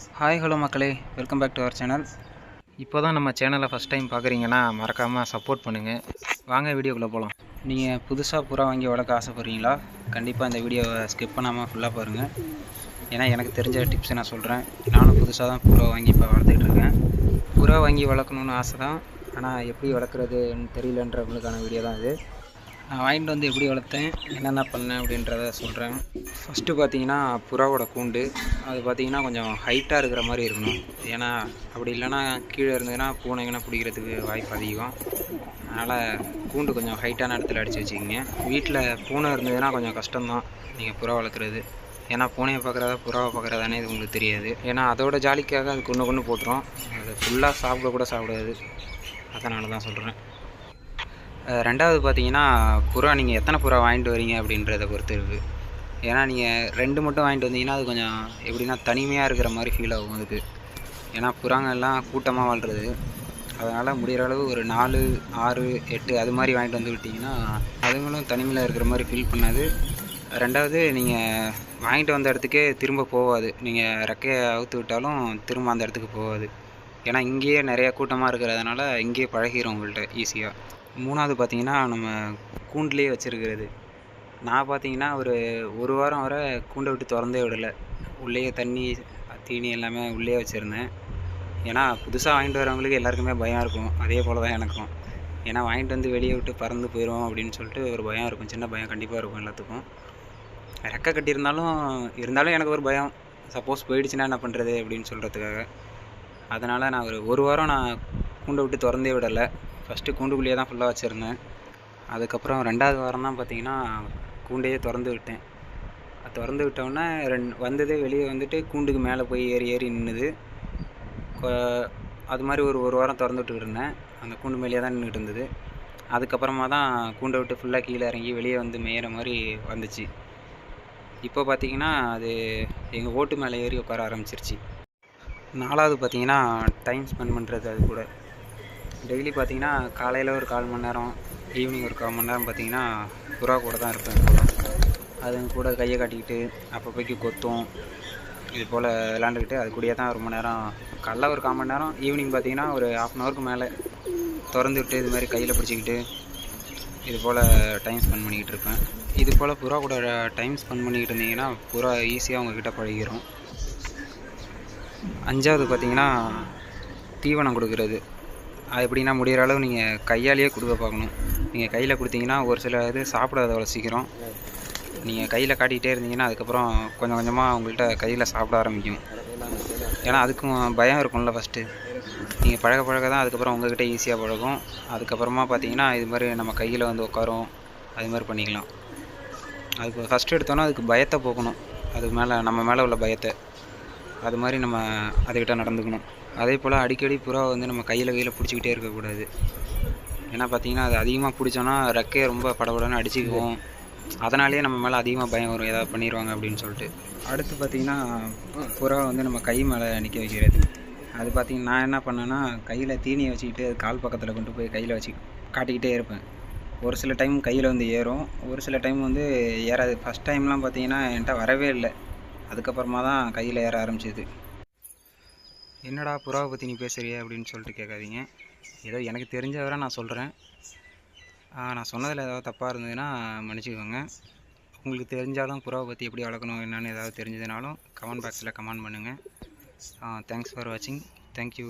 Hi hello மக்களே. Welcome back to our channel இப்போ தான் நம்ம சேனலை ஃபஸ்ட் டைம் பார்க்குறீங்கன்னா மறக்காமல் சப்போர்ட் பண்ணுங்கள் வாங்க வீடியோக்குள்ளே போகலாம் நீங்கள் புதுசாக புறா வாங்கி வளர்க்க ஆசைப்பட்றீங்களா? கண்டிப்பாக இந்த வீடியோவை ஸ்கிப் பண்ணாமல் ஃபுல்லாக பாருங்கள் ஏன்னா எனக்கு தெரிஞ்ச டிப்ஸை நான் சொல்கிறேன் நானும் புதுசாக தான் புறா வாங்கி இப்போ வளர்த்துக்கிட்டு இருக்கேன். புறா வாங்கி வளர்க்கணுன்னு ஆசை தான் ஆனால் எப்படி வளர்க்குறதுன்னு தெரியலன்றவங்களுக்கான வீடியோ தான் இது. நான் வாங்கிட்டு வந்து எப்படி வளர்த்தேன் என்னென்ன பண்ணேன் அப்படின்றத சொல்கிறேன் ஃபஸ்ட்டு பார்த்தீங்கன்னா புறாவோட கூண்டு. அது பார்த்தீங்கன்னா கொஞ்சம் ஹைட்டாக இருக்கிற மாதிரி இருக்கணும். ஏன்னா அப்படி இல்லைன்னா கீழே இருந்ததுன்னா பூனைங்கன்னா பிடிக்கிறதுக்கு வாய்ப்பு அதிகம். அதனால் கூண்டு கொஞ்சம் ஹைட்டான இடத்துல அடித்து வச்சுக்கிங்க. வீட்டில் பூனை இருந்ததுன்னா கொஞ்சம் கஷ்டம்தான். நீங்கள் புறா வளர்க்குறது. ஏன்னா பூனையை பார்க்குறதா புறாவை பார்க்குறதானே இது உங்களுக்கு தெரியாது. ஏன்னா அதோட ஜாலிக்காக அது கொண்டு கொண்டு போட்டுரும். அது ஃபுல்லாக சாப்பிட கூட சாப்பிடாது. அதனால தான் சொல்கிறேன் ரெண்டாவது பார்த்தீங்கன்னா புறா நீங்கள் எத்தனை புறா வாங்கிட்டு வரீங்க அப்படின்றத பொறுத்து இருக்குது ஏன்னா நீங்கள் ரெண்டு மட்டும் வாங்கிட்டு வந்தீங்கன்னா அது கொஞ்சம் எப்படின்னா தனிமையாக இருக்கிற மாதிரி ஃபீல் ஆகும் அதுக்கு. ஏன்னா புறாங்க எல்லாம் கூட்டமாக வாழ்கிறது அதனால் முடிகிற அளவு ஒரு நாலு ஆறு எட்டு அது மாதிரி வாங்கிட்டு வந்து விட்டிங்கன்னா அதுங்களும் தனிமையில் இருக்கிற மாதிரி ஃபீல் பண்ணாது. ரெண்டாவது நீங்கள் வாங்கிட்டு வந்த இடத்துக்கே திரும்ப போகாது. நீங்கள் ரெக்கையை அவுத்து விட்டாலும் திரும்ப அந்த இடத்துக்கு போகாது. ஏன்னா இங்கேயே நிறையா கூட்டமாக இருக்கிறதுனால இங்கேயே பழகிடும் உங்கள்கிட்ட ஈஸியாக மூணாவது பார்த்தீங்கன்னா நம்ம கூண்டுலேயே வச்சுருக்கிறது. நான் பார்த்தீங்கன்னா ஒரு ஒரு வாரம் வரை கூண்டை விட்டு திறந்தே விடலை. உள்ளேயே தண்ணி தீனி எல்லாமே உள்ளே வச்சுருந்தேன். ஏன்னா புதுசாக வாங்கிட்டு வரவங்களுக்கு எல்லாருக்குமே பயம் இருக்கும். அதே போல் தான் எனக்கும். ஏன்னா வாங்கிட்டு வந்து வெளியே விட்டு பறந்து போயிடும் அப்படின்னு சொல்லிட்டு ஒரு பயம் இருக்கும். சின்ன பயம் கண்டிப்பாக இருக்கும் எல்லாத்துக்கும். ரெக்கை கட்டியிருந்தாலும் இருந்தாலும் எனக்கு ஒரு பயம். சப்போஸ் போயிடுச்சுன்னா என்ன பண்ணுறது அப்படின்னு சொல்கிறதுக்காக அதனால் நான் ஒரு ஒரு வாரம் நான் கூண்டை விட்டு திறந்தே விடலை. ஃபஸ்ட்டு கூண்டுக்குள்ளேயே தான் ஃபுல்லாக வச்சுருந்தேன். அதுக்கப்புறம் ரெண்டாவது வாரம் தான் பார்த்தீங்கன்னா கூண்டையே திறந்து விட்டேன். அது திறந்து விட்டோன்னே ரெண் வந்ததே வெளியே வந்துட்டு கூண்டுக்கு மேலே போய் ஏறி ஏறி நின்றுது அது மாதிரி ஒரு ஒரு வாரம் திறந்து விட்டுக்கிட்டு இருந்தேன். அந்த கூண்டு மேலேயே தான் நின்றுட்டு இருந்தது. அதுக்கப்புறமா தான் கூண்டை விட்டு ஃபுல்லாக கீழே இறங்கி வெளியே வந்து மேயிற மாதிரி வந்துச்சு. இப்போ பார்த்தீங்கன்னா அது எங்கள் ஓட்டு மேலே ஏறி உட்கார ஆரம்பிச்சிருச்சு. நாலாவது பார்த்தீங்கன்னா டைம் ஸ்பெண்ட் பண்ணுறது அது கூட. டெய்லி பார்த்தீங்கன்னா காலையில் ஒரு கால் மணி நேரம் ஈவினிங் ஒரு கால் மணி நேரம் பார்த்தீங்கன்னா புறா கூட தான் இருப்பேன் அதுங்க கூட கையை காட்டிக்கிட்டு அப்பப்போக்கி கொத்தும். இது போல் விளாண்டுக்கிட்டு அது கூடயே தான் ரொம்ப நேரம் காலைல ஒரு கால் மணி நேரம் ஈவினிங் பார்த்தீங்கன்னா ஒரு ஹாஃப் அன் ஹவருக்கு மேலே திறந்து விட்டு இது மாதிரி கையில் பிடிச்சிக்கிட்டு இது போல் டைம் ஸ்பெண்ட் பண்ணிக்கிட்டு இருப்பேன். இது போல் புறா கூட டைம் ஸ்பெண்ட் பண்ணிக்கிட்டு இருந்தீங்கன்னா புறா ஈஸியாக உங்ககிட்ட பழகிரும். அஞ்சாவது பார்த்தீங்கன்னா தீவனம் கொடுக்கறது. அது எப்படின்னா முடிகிற அளவு நீங்கள் கையாலேயே கொடுக்க பார்க்கணும். நீங்கள் கையில் கொடுத்தீங்கன்னா ஒரு சில இது சாப்பிடாத அவ்வளோ சீக்கிரம். நீங்கள் கையில் காட்டிக்கிட்டே இருந்தீங்கன்னா அதுக்கப்புறம் கொஞ்சம் கொஞ்சமாக உங்கள்கிட்ட கையில் சாப்பிட ஆரம்பிக்கும். ஏன்னா அதுக்கும் பயம் இருக்கும்ல ஃபஸ்ட்டு நீங்கள் பழக பழக தான் அதுக்கப்புறம் உங்கள்கிட்ட ஈஸியாக பழகும். அதுக்கப்புறமா பார்த்தீங்கன்னா இது மாதிரி நம்ம கையில் வந்து உட்காரும். அது மாதிரி பண்ணிக்கலாம். அதுக்கு ஃபஸ்ட்டு எடுத்தோன்னா அதுக்கு பயத்தை போக்கணும். அது மேலே நம்ம மேலே உள்ள பயத்தை. அது மாதிரி நம்ம அதுக்கிட்ட நடந்துக்கணும். அதே போல் அடிக்கடி புறா வந்து நம்ம கையில் கையில் பிடிச்சிக்கிட்டே இருக்கக்கூடாது. ஏன்னா பார்த்தீங்கன்னா அது அதிகமாக பிடிச்சோன்னா ரெக்கையை ரொம்ப படபடன்னு அடிச்சுக்குவோம். அதனாலேயே நம்ம மேலே அதிகமாக பயம் வரும். ஏதாவது பண்ணிடுவாங்க அப்படின்னு சொல்லிட்டு. அடுத்து பார்த்திங்கன்னா புறா வந்து நம்ம கை மேலே நிற்க வைக்கிறது. அது பார்த்திங்கன்னா நான் என்ன பண்ணேன்னா கையில் தீனியை வச்சுக்கிட்டு அது கால் பக்கத்தில் கொண்டு போய் கையில் வச்சு காட்டிக்கிட்டே இருப்பேன். ஒரு சில டைம் கையில் வந்து ஏறும். ஒரு சில டைம் வந்து ஏறாது. ஃபஸ்ட் டைம்லாம் பார்த்தீங்கன்னா என்கிட்ட வரவே இல்லை. அதுக்கப்புறமா தான் கையில் ஏற ஆரம்பிச்சிது. என்னடா புறாவை பற்றி நீ பேசுகிறிய அப்படின்னு சொல்லிட்டு கேட்காதீங்க. ஏதோ எனக்கு தெரிஞ்ச வரை நான் சொல்கிறேன் நான் சொன்னதில் ஏதாவது தப்பாக இருந்ததுன்னா மன்னிச்சுக்கோங்க. உங்களுக்கு தெரிஞ்சாலும் புறாவை பற்றி எப்படி வளர்க்கணும் என்னென்னு ஏதாவது தெரிஞ்சதுனாலும் கமெண்ட் பாக்ஸில் கமெண்ட் பண்ணுங்கள் தேங்க்ஸ் ஃபார் வாட்சிங் தேங்க்யூ